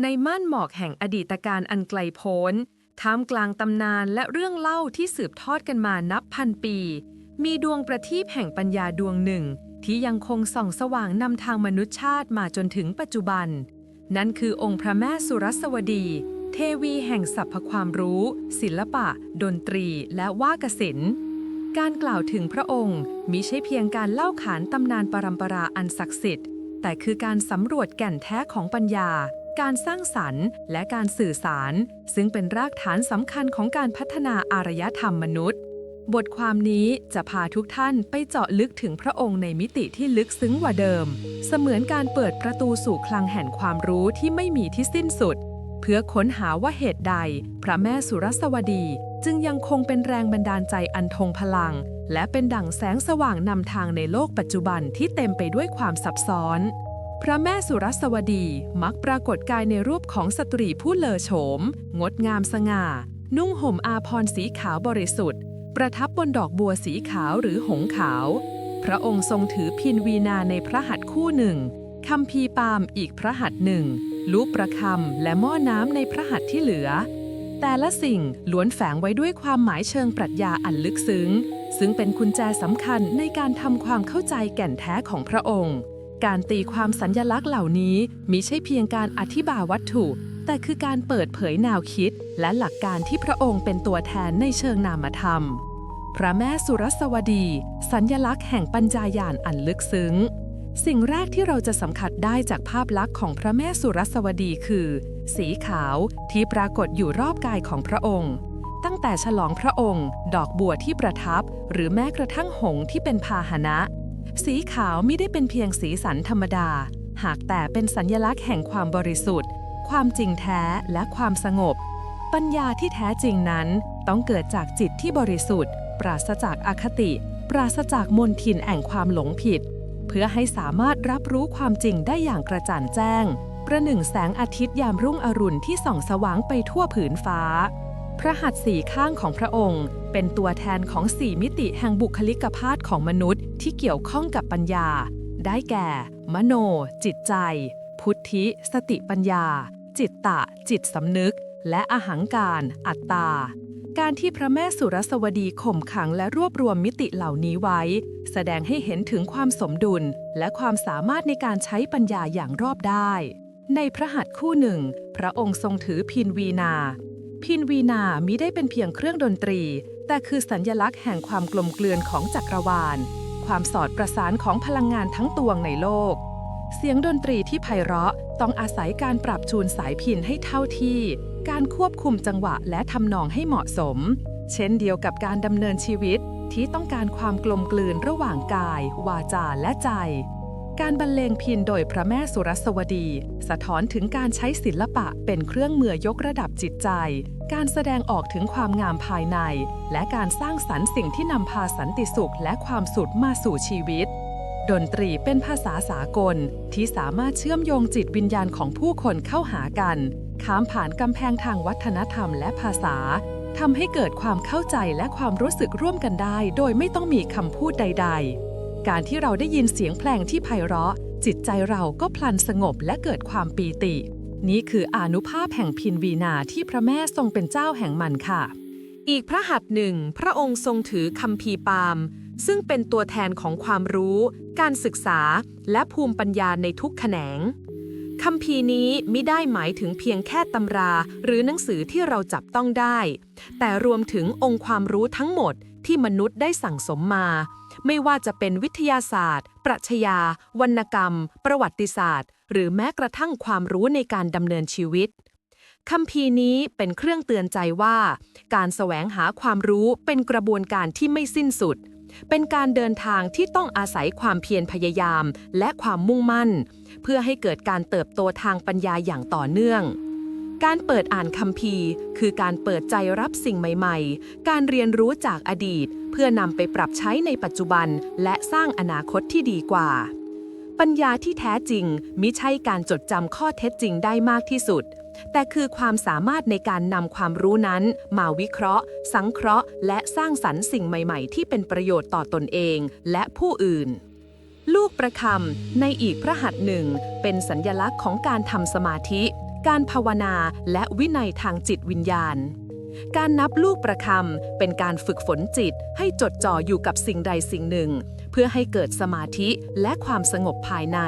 ในม่านหมอกแห่งอดีตการอันไกลโพ้น ท่ามกลางตำนานและเรื่องเล่าที่สืบทอดกันมานับพันปี มีดวงประทีปแห่งปัญญาดวงหนึ่ง ที่ยังคงส่องสว่างนำทางมนุษยชาติมาจนถึงปัจจุบัน นั่นคือองค์พระแม่สุรสวดี เทวีแห่งสรรพความรู้ ศิลปะ ดนตรี และว่ากศิลป์การกล่าวถึงพระองค์มิใช่เพียงการเล่าขานตำนานปรัมปราอันศักดิ์สิทธิ์ แต่คือการสำรวจแก่นแท้ของปัญญา การสร้างสรรค์ และการสื่อสาร ซึ่งเป็นรากฐานสำคัญของการพัฒนาอารยธรรมมนุษย์ บทความนี้จะพาทุกท่านไปเจาะลึกถึงพระองค์ในมิติที่ลึกซึ้งกว่าเดิม เสมือนการเปิดประตูสู่คลังแห่งความรู้ที่ไม่มีที่สิ้นสุด เพื่อค้นหาว่าเหตุใด พระแม่สุรสวดีจึงยังคงเป็นแรงบันดาลใจอันทงพลัง และเป็นดั่งแสงสว่างนำทางในโลกปัจจุบันที่เต็มไปด้วยความซับซ้อน พระแม่สุรสวดีมักปรากฏกายในรูปของสตรีผู้เลอโฉม งดงามสง่า นุ่งห่มอาภรสีขาวบริสุทธิ์ ประทับบนดอกบัวสีขาวหรือหงส์ขาว พระองค์ทรงถือพินวีนาในพระหัตถ์คู่หนึ่งคำพีปาล์มอีกพระหัตถ์หนึ่ง ลูกประคำและหม้อน้ำในพระหัตถ์ที่เหลือ แต่ละสิ่งล้วนแฝงไว้ด้วยความหมายเชิงปรัชญาอันลึกซึ้ง ซึ่งเป็นกุญแจสำคัญในการทำความเข้าใจแก่นแท้ของพระองค์ การตีความสัญญลักษณ์เหล่านี้มิใช่เพียงการอธิบายวัตถุ แต่คือการเปิดเผยแนวคิด และหลักการที่พระองค์เป็นตัวแทนในเชิงนามธรรม พระแม่สุรสวดี สัญญลักษณ์แห่งปัญญายาณอันลึกซึ้ง สิ่งแรกที่เราจะสัมผัสได้จากภาพลักษณ์ของพระแม่สุรสวดีคือ สีขาวที่ปรากฏอยู่รอบกายของพระองค์ตั้งแต่ฉลองพระองค์ ดอกบัวที่ประทับ หรือแม้กระทั่งหงที่เป็นพาหนะ สีขาวไม่ได้เป็นเพียงสีสันธรรมดา หากแต่เป็นสัญญลักษณ์แห่งความบริสุทธิ์ ความจริงแท้และความสงบ ปัญญาที่แท้จริงนั้นต้องเกิดจากจิตที่บริสุทธิ์ ปราศจากอคติ ปราศจากมนทินแห่งความหลงผิด เพื่อให้สามารถรับรู้ความจริงได้อย่างกระจ่างแจ้ง ประหนึ่งแสงอาทิตย์ยามรุ่งอรุณที่ส่องสว่างไปทั่วผืนฟ้า พระหัตถ์สีข้างของพระองค์ เป็นตัวแทนของสี่มิติแห่งบุคลิกภาพของมนุษย์ที่เกี่ยวข้องกับปัญญา ได้แก่ มโน จิตใจ พุทธิ สติปัญญา จิตตะ จิตสำนึก และอหังการ อัตตา การที่พระแม่สุรสวดีข่มขังและรวบรวมมิติเหล่านี้ไว้ แสดงให้เห็นถึงความสมดุล และความสามารถในการใช้ปัญญาอย่างรอบได้ในพระหัตถ์คู่หนึ่ง พระองค์ทรงถือพินวีนา พินวีนามิได้เป็นเพียงเครื่องดนตรี แต่คือสัญญลักษณ์แห่งความกลมเกลือนของจักรวาล ความสอดประสานของพลังงานทั้งตวงในโลก เสียงดนตรีที่ไพเราะต้องอาศัยการปรับจูนสายพินให้เท่าที่ การควบคุมจังหวะและทำนองให้เหมาะสม เช่นเดียวกับการดำเนินชีวิตที่ต้องการความกลมกลืนระหว่างกาย วาจาและใจ การบรรเลงพินโดยพระแม่สุรสวดี สะท้อนถึงการใช้ศิลปะเป็นเครื่องมือยกระดับจิตใจ การแสดงออกถึงความงามภายใน และการสร้างสรรค์สิ่งที่นำพาสันติสุขและความสุขมาสู่ชีวิต ดนตรีเป็นภาษาสากลที่สามารถเชื่อมโยงจิตวิญญาณของผู้คนเข้าหากัน ข้ามผ่านกำแพงทางวัฒนธรรมและภาษาทำให้เกิดความเข้าใจและความรู้สึกร่วมกันได้ โดยไม่ต้องมีคำพูดใด ๆ การที่เราได้ยินเสียงเพลงที่ไพเราะ จิตใจเราก็พลันสงบและเกิดความปีติ นี่คืออนุภาพแห่งพินวีนาที่พระแม่ทรงเป็นเจ้าแห่งมันค่ะ อีกพระหัตถ์หนึ่ง พระองค์ทรงถือคำพีร์ปาล์มซึ่งเป็นตัวแทนของความรู้ การศึกษา และภูมิปัญญาในทุกแขนงคำพีร์นี้มิได้หมายถึงเพียงแค่ตำราหรือหนังสือที่เราจับต้องได้ แต่รวมถึงองค์ความรู้ทั้งหมดที่มนุษย์ได้สั่งสมมา ไม่ว่าจะเป็นวิทยาศาสตร์ ปรัชญาวรรณกรรม ประวัติศาสตร์ หรือแม้กระทั่งความรู้ในการดำเนินชีวิตคำพีร์นี้เป็นเครื่องเตือนใจว่า การแสวงหาความรู้เป็นกระบวนการที่ไม่สิ้นสุด เป็นการเดินทางที่ต้องอาศัยความเพียรพยายามและความมุ่งมั่น เพื่อให้เกิดการเติบโตทางปัญญาอย่างต่อเนื่อง การเปิดอ่านคัมภีร์ คือการเปิดใจรับสิ่งใหม่ ๆ การเรียนรู้จากอดีต เพื่อนำไปปรับใช้ในปัจจุบัน และสร้างอนาคตที่ดีกว่า ปัญญาที่แท้จริงมิใช่การจดจำข้อเท็จจริงได้มากที่สุด แต่คือความสามารถในการนำความรู้นั้น มาวิเคราะห์ สังเคราะห์ และสร้างสรรค์สิ่งใหม่ ๆ ที่เป็นประโยชน์ต่อตนเองและผู้อื่นลูกประคำในอีกพระหัตถ์หนึ่ง เป็นสัญญลักษณ์ของการทำสมาธิ การภาวนาและวินัยทางจิตวิญญาณ การนับลูกประคำเป็นการฝึกฝนจิตให้จดจ่ออยู่กับสิ่งใดสิ่งหนึ่ง เพื่อให้เกิดสมาธิและความสงบภายใน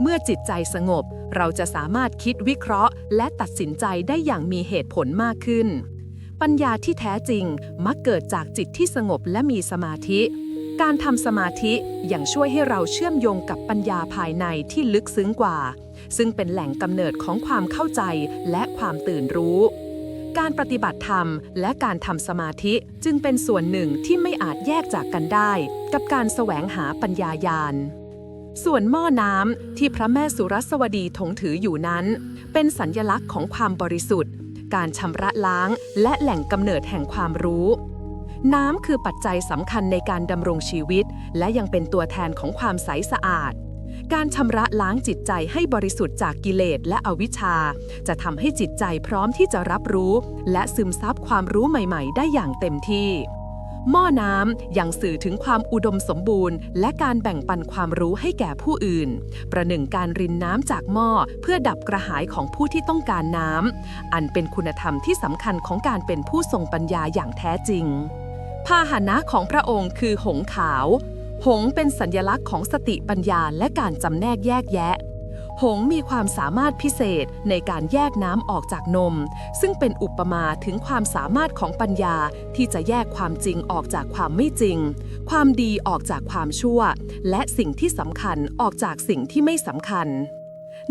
เมื่อจิตใจสงบเราจะสามารถคิดวิเคราะห์ และตัดสินใจได้อย่างมีเหตุผลมากขึ้น ปัญญาที่แท้จริงมักเกิดจากจิตที่สงบและมีสมาธิ การทำสมาธิยังช่วยให้เราเชื่อมโยงกับปัญญาภายในที่ลึกซึ้งกว่า ซึ่งเป็นแหล่งกำเนิดของความเข้าใจและความตื่นรู้ การปฏิบัติธรรมและการทำสมาธิจึงเป็นส่วนหนึ่งที่ไม่อาจแยกจากกันได้ กับการแสวงหาปัญญายาณส่วนหม้อน้ำที่พระแม่สุรสวดีถงถืออยู่นั้น เป็นสัญญลักษณ์ของความบริสุทธิ์ การชำระล้างและแหล่งกำเนิดแห่งความรู้ น้ำคือปัจจัยสำคัญในการดำรงชีวิต และยังเป็นตัวแทนของความใสสะอาด การชำระล้างจิตใจให้บริสุทธิ์จากกิเลสและอวิชชา จะทำให้จิตใจพร้อมที่จะรับรู้ และซึมซับความรู้ใหม่ ๆ ได้อย่างเต็มที่ หม้อน้ำยังสื่อถึงความอุดมสมบูรณ์ และการแบ่งปันความรู้ให้แก่ผู้อื่น ประหนึ่งการรินน้ำจากหม้อเพื่อดับกระหายของผู้ที่ต้องการน้ำอันเป็นคุณธรรมที่สำคัญของการเป็นผู้ทรงปัญญาอย่างแท้จริง พาหนะของพระองค์คือหงขาว หงเป็นสัญลักษณ์ของสติปัญญาและการจำแนกแยกแยะ หงมีความสามารถพิเศษในการแยกน้ำออกจากนม ซึ่งเป็นอุปมาถึงความสามารถของปัญญาที่จะแยกความจริงออกจากความไม่จริง ความดีออกจากความชั่ว และสิ่งที่สำคัญออกจากสิ่งที่ไม่สำคัญ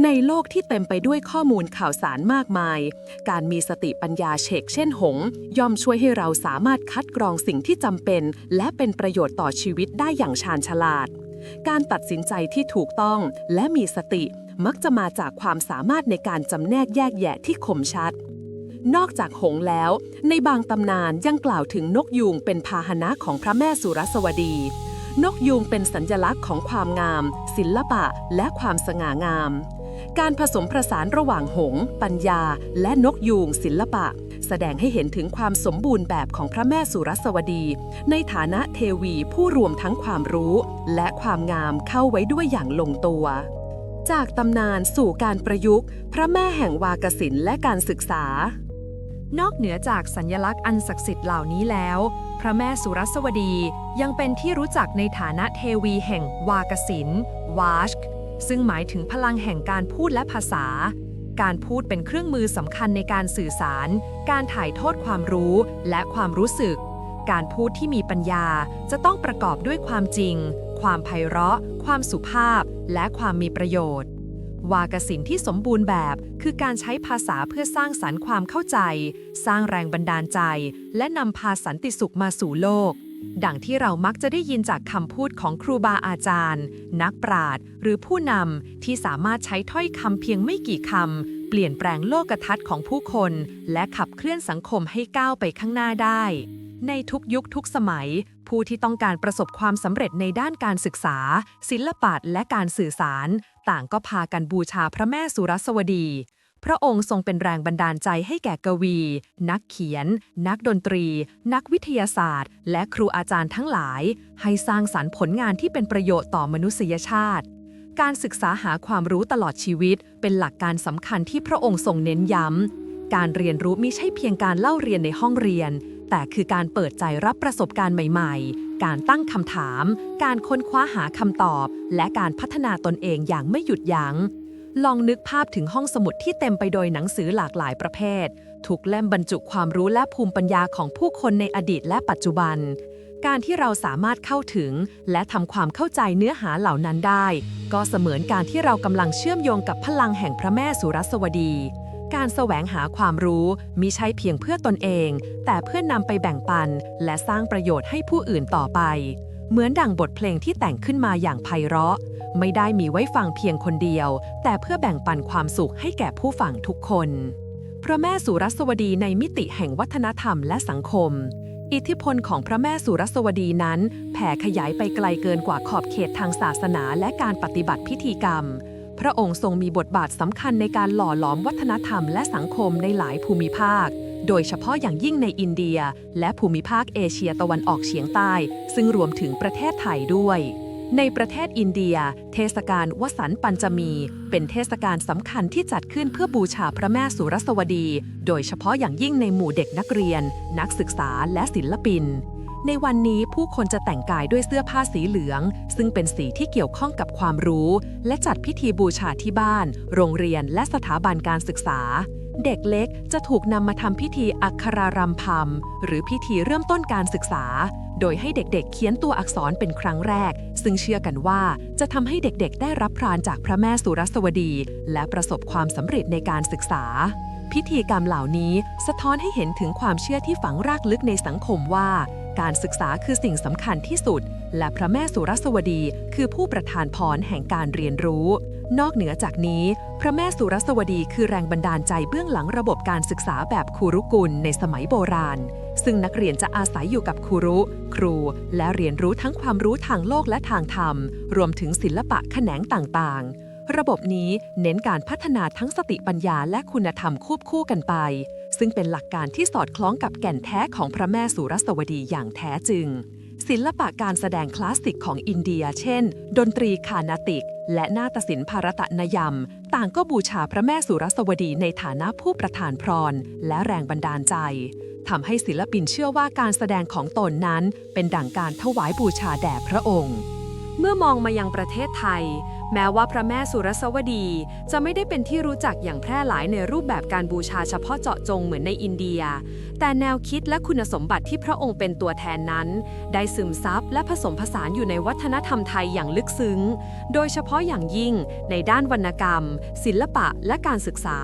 ในโลกที่เต็มไปด้วยข้อมูลข่าวสารมากมาย การมีสติปัญญาเฉกเช่นหง ย่อมช่วยให้เราสามารถคัดกรองสิ่งที่จำเป็น และเป็นประโยชน์ต่อชีวิตได้อย่างชาญฉลาด การตัดสินใจที่ถูกต้องและมีสติมักจะมาจากความสามารถในการจำแนกแยกแยะที่คมชัด นอกจากหงแล้ว ในบางตำนานยังกล่าวถึงนกยูงเป็นพาหนะของพระแม่สุรสวดี นกยูงเป็นสัญลักษณ์ของความงาม ศิลปะ และความสง่างาม การผสมผสานระหว่างหง ปัญญา และนกยูงศิลปะ แสดงให้เห็นถึงความสมบูรณ์แบบของพระแม่สุรสวดี ในฐานะเทวีผู้รวมทั้งความรู้ และความงามเข้าไว้ด้วยอย่างลงตัว จากตำนานสู่การประยุกต์ พระแม่แห่งวากศิลป์และการศึกษา นอกเหนือจากสัญลักษณ์อันศักดิ์สิทธิ์เหล่านี้แล้ว พระแม่สุรสวดียังเป็นที่รู้จักในฐานะเทวีแห่งวากศิลป์วาชก ซึ่งหมายถึงพลังแห่งการพูดและภาษา การพูดเป็นเครื่องมือสำคัญในการสื่อสาร การถ่ายทอดความรู้และความรู้สึก การพูดที่มีปัญญาจะต้องประกอบด้วยความจริง ความไพเราะ ความสุภาพ และความมีประโยชน์ วากสินที่สมบูรณ์แบบ คือการใช้ภาษาเพื่อสร้างสรรค์ความเข้าใจ สร้างแรงบันดาลใจ และนำพาสันติสุขมาสู่โลก ดังที่เรามักจะได้ยินจากคำพูดของครูบาอาจารย์ นักปราชญ์หรือผู้นำที่สามารถใช้ถ้อยคำเพียงไม่กี่คำ เปลี่ยนแปลงโลกทัศน์ของผู้คน และขับเคลื่อนสังคมให้ก้าวไปข้างหน้าได้ ในทุกยุคทุกสมัย ผู้ที่ต้องการประสบความสำเร็จในด้านการศึกษา ศิลปะและการสื่อสาร ต่างก็พากันบูชาพระแม่สุรสวดี พระองค์ทรงเป็นแรงบันดาลใจให้แก่กวี นักเขียน นักดนตรี นักวิทยาศาสตร์ และครูอาจารย์ทั้งหลาย ให้สร้างสรรค์ผลงานที่เป็นประโยชน์ต่อมนุษยชาติ การศึกษาหาความรู้ตลอดชีวิต เป็นหลักการสำคัญที่พระองค์ทรงเน้นย้ำ การเรียนรู้มิใช่เพียงการเล่าเรียนในห้องเรียน แต่คือการเปิดใจรับประสบการณ์ใหม่ ๆ การตั้งคำถาม การค้นคว้าหาคำตอบ และการพัฒนาตนเองอย่างไม่หยุดยัง้ง ลองนึกภาพถึงห้องสมุดที่เต็มไปโดยหนังสือหลากหลายประเภท ถูกเล่มบรรจุความรู้และภูมิปัญญาของผู้คนในอดีตและปัจจุบัน การที่เราสามารถเข้าถึง และทำความเข้าใจเนื้อหาเหล่านั้นได้ ก็เสมือนการที่เรากำลังเชื่อมโยงกับพลังแห่งพระแม่สุรสวดี การแสวงหาความรู้มิใช่เพียงเพื่อตนเอง แต่เพื่อนำไปแบ่งปัน และสร้างประโยชน์ให้ผู้อื่นต่อไป เหมือนดั่งบทเพลงที่แต่งขึ้นมาอย่างไพเราะ ไม่ได้มีไว้ฟังเพียงคนเดียว แต่เพื่อแบ่งปันความสุขให้แก่ผู้ฟังทุกคนพระแม่สุรสวดีในมิติแห่งวัฒนธรรมและสังคม อิทธิพลของพระแม่สุรสวดีนั้น แผ่ขยายไปไกลเกินกว่าขอบเขตทางศาสนาและการปฏิบัติพิธีกรรม พระองค์ทรงมีบทบาทสำคัญในการหล่อหลอมวัฒนธรรมและสังคมในหลายภูมิภาค โดยเฉพาะอย่างยิ่งในอินเดีย และภูมิภาคเอเชียตะวันออกเฉียงใต้ ซึ่งรวมถึงประเทศไทยด้วย ในประเทศอินเดีย เทศกาลวสันต์ปัญจมี เป็นเทศกาลสำคัญที่จัดขึ้นเพื่อบูชาพระแม่สุรสวดี โดยเฉพาะอย่างยิ่งในหมู่เด็กนักเรียน นักศึกษาและศิลปินในวันนี้ผู้คนจะแต่งกายด้วยเสื้อผ้าสีเหลือง ซึ่งเป็นสีที่เกี่ยวข้องกับความรู้ และจัดพิธีบูชาที่บ้าน โรงเรียนและสถาบันการศึกษา เด็กเล็กจะถูกนำมาทำพิธีอักขรารัมพัมหรือพิธีเริ่มต้นการศึกษา โดยให้เด็กๆเขียนตัวอักษรเป็นครั้งแรก ซึ่งเชื่อกันว่าจะทำให้เด็กๆ ได้รับพรานจากพระแม่สุรสวดี และประสบความสำเร็จในการศึกษา พิธีกรรมเหล่านี้สะท้อนให้เห็นถึงความเชื่อที่ฝังรากลึกในสังคมว่าการศึกษาคือสิ่งสำคัญที่สุด และพระแม่สุรสวดี คือผู้ประทานพรแห่งการเรียนรู้ นอกเหนือจากนี้ พระแม่สุรสวดีคือแรงบันดาลใจเบื้องหลังระบบการศึกษาแบบครูรุกุลในสมัยโบราณ ซึ่งนักเรียนจะอาศัยอยู่กับครูรุ ครู และเรียนรู้ทั้งความรู้ทางโลกและทางธรรม รวมถึงศิลปะแขนงต่างๆระบบนี้เน้นการพัฒนาทั้งสติปัญญาและคุณธรรมควบคู่กันไป ซึ่งเป็นหลักการที่สอดคล้องกับแก่นแท้ของพระแม่สุรสวดีอย่างแท้จริง ศิลปะการแสดงคลาสสิกของอินเดีย เช่น ดนตรีคานาติก และนาฏศิลป์ภารตนยมต่างก็บูชาพระแม่สุรสวดีในฐานะผู้ประทานพร และแรงบันดาลใจทำให้ศิลปินเชื่อว่าการแสดงของตนนั้น เป็นดั่งการถวายบูชาแด่พระองค์ เมื่อมองมายังประเทศไทย แม้ว่าพระแม่สุรสวดี จะไม่ได้เป็นที่รู้จักอย่างแพร่หลายในรูปแบบการบูชาเฉพาะเจาะจงเหมือนในอินเดีย แต่แนวคิดและคุณสมบัติที่พระองค์เป็นตัวแทนนั้น ได้ซึมซับและผสมผสานอยู่ในวัฒนธรรมไทยอย่างลึกซึ้ง โดยเฉพาะอย่างยิ่งในด้านวรรณกรรม ศิลปะและการศึกษา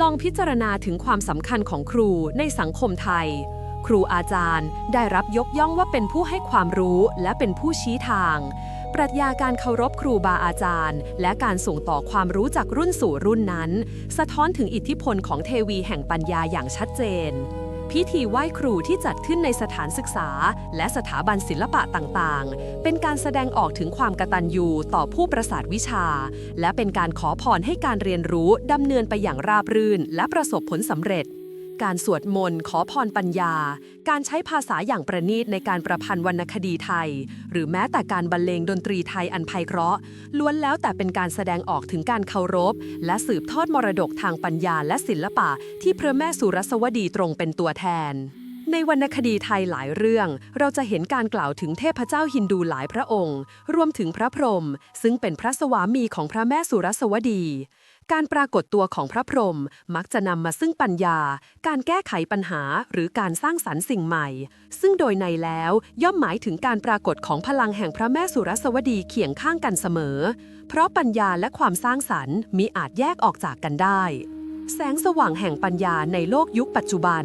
ลองพิจารณาถึงความสำคัญของครูในสังคมไทย ครูอาจารย์ได้รับยกย่องว่าเป็นผู้ให้ความรู้และเป็นผู้ชี้ทาง ปรัชญาการเคารพครูบาอาจารย์ และการส่งต่อความรู้จากรุ่นสู่รุ่นนั้น สะท้อนถึงอิทธิพลของเทวีแห่งปัญญาอย่างชัดเจน พิธีไหว้ครูที่จัดขึ้นในสถานศึกษา และสถาบันศิลปะต่างๆ เป็นการแสดงออกถึงความกตัญญูต่อผู้ประสาทวิชา และเป็นการขอพรให้การเรียนรู้ดำเนินไปอย่างราบรื่น และประสบผลสำเร็จ การสวดมนต์ขอพรปัญญา การใช้ภาษาอย่างประณีตในการประพันธ์วรรณคดีไทย หรือแม้แต่การบรรเลงดนตรีไทยอันไพเราะ ล้วนแล้วแต่เป็นการแสดงออกถึงการเคารพ และสืบทอดมรดกทางปัญญาและศิลปะ ที่พระแม่สุรสวดีตรงเป็นตัวแทนในวรรณคดีไทยหลายเรื่อง เราจะเห็นการกล่าวถึงเทพเจ้าฮินดูหลายพระองค์ รวมถึงพระพรหมซึ่งเป็นพระสวามีของพระแม่สุรสวดี การปรากฏตัวของพระพรหมมักจะนำมาซึ่งปัญญา การแก้ไขปัญหาหรือการสร้างสรรค์สิ่งใหม่ ซึ่งโดยในแล้วย่อมหมายถึงการปรากฏของพลังแห่งพระแม่สุรสวดีเคียงข้างกันเสมอ เพราะปัญญาและความสร้างสรรค์มิอาจแยกออกจากกันได้ แสงสว่างแห่งปัญญาในโลกยุคปัจจุบัน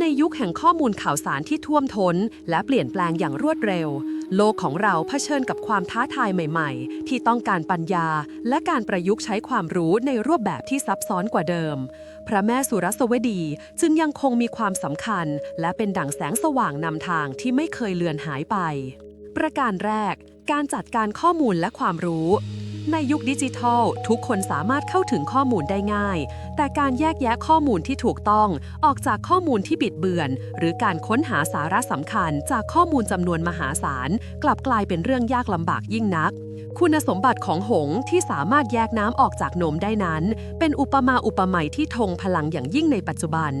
ในยุคแห่งข้อมูลข่าวสารที่ท่วมท้น และเปลี่ยนแปลงอย่างรวดเร็ว โลกของเราเผชิญกับความท้าทายใหม่ๆ ที่ต้องการปัญญา และการประยุกต์ใช้ความรู้ในรูปแบบที่ซับซ้อนกว่าเดิม พระแม่สุรสวดีจึงยังคงมีความสำคัญ และเป็นดั่งแสงสว่างนำทางที่ไม่เคยเลือนหายไป ประการแรก การจัดการข้อมูลและความรู้ ในยุคดิจิทัล ทุกคนสามารถเข้าถึงข้อมูลได้ง่าย แต่การแยกแยะข้อมูลที่ถูกต้องออกจากข้อมูลที่บิดเบือน หรือการค้นหาสาระสำคัญจากข้อมูลจำนวนมหาศาล กลับกลายเป็นเรื่องยากลำบากยิ่งนัก คุณสมบัติของหงที่สามารถแยกน้ำออกจากนมได้นั้น เป็นอุปมาอุปไมยที่ทงพลังอย่างยิ่งในปัจจุบัน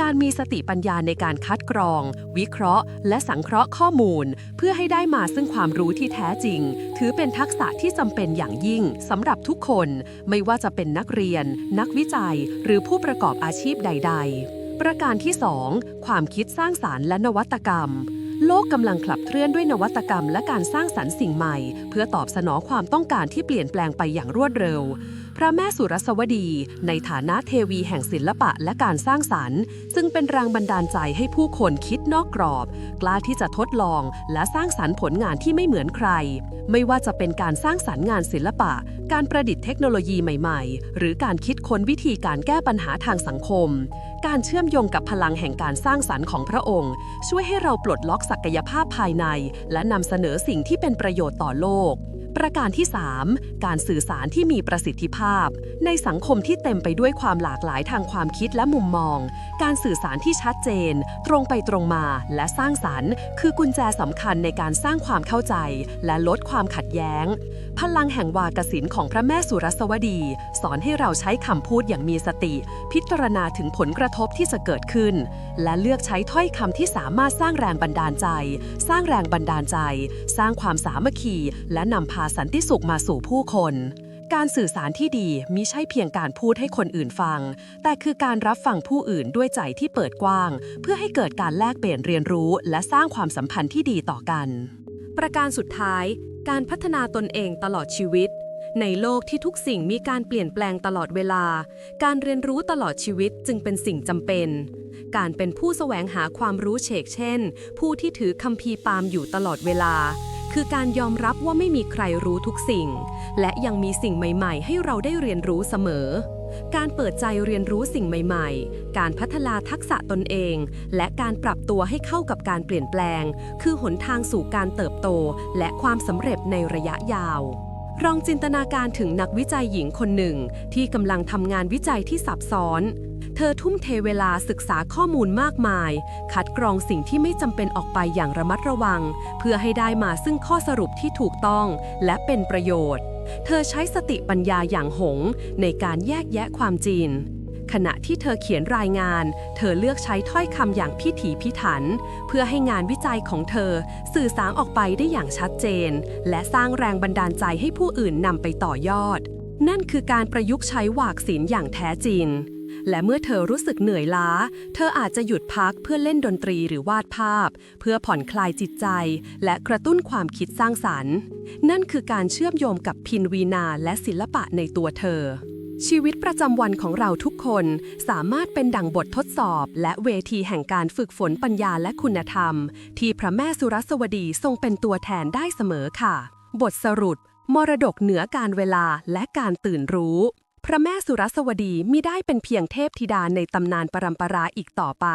การมีสติปัญญาในการคัดกรอง วิเคราะห์ และสังเคราะห์ข้อมูล เพื่อให้ได้มาซึ่งความรู้ที่แท้จริง ถือเป็นทักษะที่จำเป็นอย่างยิ่งสำหรับทุกคน ไม่ว่าจะเป็นนักเรียน นักวิจัย หรือผู้ประกอบอาชีพใด ๆ ประการที่ 2 ความคิดสร้างสารรค์และนวัตกรรมโลกกำลังขับเคลื่อนด้วยนวัตกรรมและการสร้างสรรค์สิ่งใหม่ เพื่อตอบสนองความต้องการที่เปลี่ยนแปลงไปอย่างรวดเร็ว พระแม่สุรสวดี ในฐานะเทวีแห่งศิลปะและการสร้างสรรค์ ซึ่งเป็นแรงบันดาลใจให้ผู้คนคิดนอกกรอบ กล้าที่จะทดลองและสร้างสรรค์ผลงานที่ไม่เหมือนใคร ไม่ว่าจะเป็นการสร้างสรรค์งานศิลปะ การประดิษฐ์เทคโนโลยีใหม่ๆ หรือการคิดค้นวิธีการแก้ปัญหาทางสังคม การเชื่อมโยงกับพลังแห่งการสร้างสรรค์ของพระองค์ ช่วยให้เราปลดล็อกศักยภาพภายใน และนำเสนอสิ่งที่เป็นประโยชน์ต่อโลก ประการที่ 3 การสื่อสารที่มีประสิทธิภาพ ในสังคมที่เต็มไปด้วยความหลากหลายทางความคิดและมุมมอง การสื่อสารที่ชัดเจน ตรงไปตรงมาและสร้างสรรค์ คือกุญแจสำคัญในการสร้างความเข้าใจ และลดความขัดแย้ง พลังแห่งวากสินของพระแม่สุรสวดี สอนให้เราใช้คำพูดอย่างมีสติ พิจารณาถึงผลกระทบที่จะเกิดขึ้น และเลือกใช้ถ้อยคำที่สามารถสร้างแรงบันดาลใจ สร้างแรงบันดาลใจ สร้างความสามัคคีและนำพาสันติสุขมาสู่ผู้คน การสื่อสารที่ดีมิใช่เพียงการพูดให้คนอื่นฟัง แต่คือการรับฟังผู้อื่นด้วยใจที่เปิดกว้าง เพื่อให้เกิดการแลกเปลี่ยนเรียนรู้ และสร้างความสัมพันธ์ที่ดีต่อกัน ประการสุดท้าย การพัฒนาตนเองตลอดชีวิตในโลกที่ทุกสิ่งมีการเปลี่ยนแปลงตลอดเวลา การเรียนรู้ตลอดชีวิตจึงเป็นสิ่งจำเป็น การเป็นผู้แสวงหาความรู้เฉกเช่น ผู้ที่ถือคัมภีร์ปาล์มอยู่ตลอดเวลา คือการยอมรับว่าไม่มีใครรู้ทุกสิ่ง และยังมีสิ่งใหม่ ๆ ให้เราได้เรียนรู้เสมอ การเปิดใจเรียนรู้สิ่งใหม่ ๆ การพัฒนาทักษะตนเอง และการปรับตัวให้เข้ากับการเปลี่ยนแปลง คือหนทางสู่การเติบโต และความสำเร็จในระยะยาวลองจินตนาการถึงนักวิจัยหญิงคนหนึ่ง ที่กำลังทำงานวิจัยที่ซับซ้อน เธอทุ่มเทเวลาศึกษาข้อมูลมากมาย คัดกรองสิ่งที่ไม่จำเป็นออกไปอย่างระมัดระวัง เพื่อให้ได้มาซึ่งข้อสรุปที่ถูกต้องและเป็นประโยชน์ เธอใช้สติปัญญาอย่างหง ในการแยกแยะความจริงขณะที่เธอเขียนรายงาน เธอเลือกใช้ถ้อยคำอย่างพิถีพิถัน เพื่อให้งานวิจัยของเธอ สื่อสารออกไปได้อย่างชัดเจน และสร้างแรงบันดาลใจให้ผู้อื่นนำไปต่อยอด นั่นคือการประยุกต์ใช้วากศิลป์อย่างแท้จริง และเมื่อเธอรู้สึกเหนื่อยล้า เธออาจจะหยุดพักเพื่อเล่นดนตรีหรือวาดภาพ เพื่อผ่อนคลายจิตใจ และกระตุ้นความคิดสร้างสรรค์ นั่นคือการเชื่อมโยงกับพินวีนาและศิลปะในตัวเธอชีวิตประจำวันของเราทุกคนสามารถเป็นดั่งบททดสอบ และเวทีแห่งการฝึกฝนปัญญาและคุณธรรม ที่พระแม่สุรสวดีทรงเป็นตัวแทนได้เสมอค่ะ บทสรุป มรดกเหนือการเวลาและการตื่นรู้ พระแม่สุรสวดีมิได้เป็นเพียงเทพธิดาในตำนานปรำปราอีกต่อไป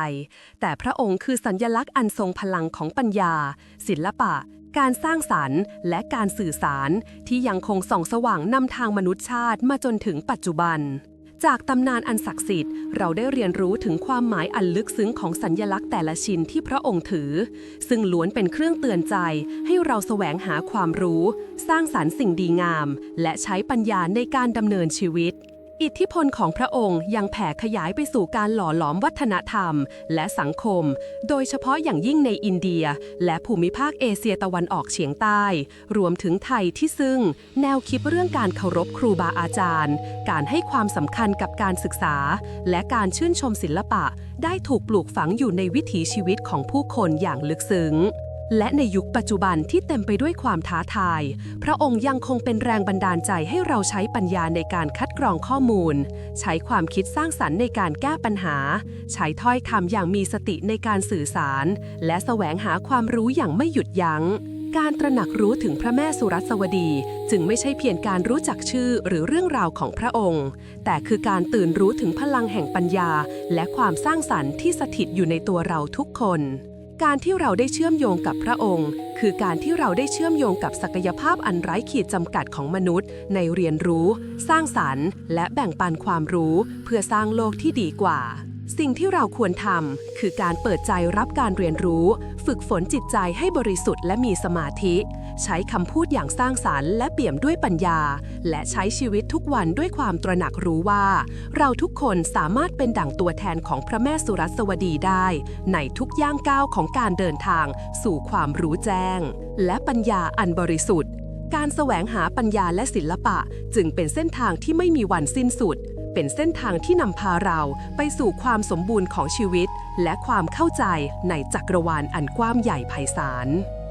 แต่พระองค์คือสัญญลักษณ์อันทรงพลังของปัญญา ศิลปะ การสร้างสรรค์ และการสื่อสารที่ยังคงส่องสว่างนำทางมนุษยชาติมาจนถึงปัจจุบัน จากตำนานอันศักดิ์สิทธิ์ เราได้เรียนรู้ถึงความหมายอันลึกซึ้งของสัญญลักษณ์แต่ละชิ้นที่พระองค์ถือ ซึ่งล้วนเป็นเครื่องเตือนใจ ให้เราแสวงหาความรู้ สร้างสรรค์สิ่งดีงาม และใช้ปัญญาในการดำเนินชีวิต อิทธิพลของพระองค์ยังแผ่ขยายไปสู่การหล่อหลอมวัฒนธรรม และสังคม โดยเฉพาะอย่างยิ่งในอินเดีย และภูมิภาคเอเชียตะวันออกเฉียงใต้ รวมถึงไทยที่ซึ่ง แนวคิดเรื่องการเคารพครูบาอาจารย์ การให้ความสำคัญกับการศึกษา และการชื่นชมศิลปะ ได้ถูกปลูกฝังอยู่ในวิถีชีวิตของผู้คนอย่างลึกซึ้ง และในยุคปัจจุบันที่เต็มไปด้วยความท้าทาย พระองค์ยังคงเป็นแรงบันดาลใจให้เราใช้ปัญญาในการคัดกรองข้อมูล ใช้ความคิดสร้างสรรค์ในการแก้ปัญหา ใช้ถ้อยคำอย่างมีสติในการสื่อสาร และแสวงหาความรู้อย่างไม่หยุดยัง้ง การตระหนักรู้ถึงพระแม่สุรัสวดี จึงไม่ใช่เพียงการรู้จักชื่อหรือเรื่องราวของพระองค์ แต่คือการตื่นรู้ถึงพลังแห่งปัญญา และความสร้างสรรค์ที่สถิตอยู่ในตัวเราทุกคน การที่เราได้เชื่อมโยงกับพระองค์ คือการที่เราได้เชื่อมโยงกับศักยภาพอันไร้ขีดจำกัดของมนุษย์ ในเรียนรู้ สร้างสรรค์ และแบ่งปันความรู้ เพื่อสร้างโลกที่ดีกว่า สิ่งที่เราควรทำคือการเปิดใจรับการเรียนรู้ ฝึกฝนจิตใจให้บริสุทธิ์และมีสมาธิ ใช้คำพูดอย่างสร้างสรรค์และเปี่ยมด้วยปัญญา และใช้ชีวิตทุกวันด้วยความตระหนักรู้ว่า เราทุกคนสามารถเป็นดั่งตัวแทนของพระแม่สุรัสวดีได้ ในทุกย่างก้าวของการเดินทาง สู่ความรู้แจ้ง และปัญญาอันบริสุทธิ์ การแสวงหาปัญญาและศิลปะ จึงเป็นเส้นทางที่ไม่มีวันสิ้นสุด เป็นเส้นทางที่นำพาเราไปสู่ความสมบูรณ์ของชีวิต และความเข้าใจในจักรวาลอันกว้างใหญ่ไพศาล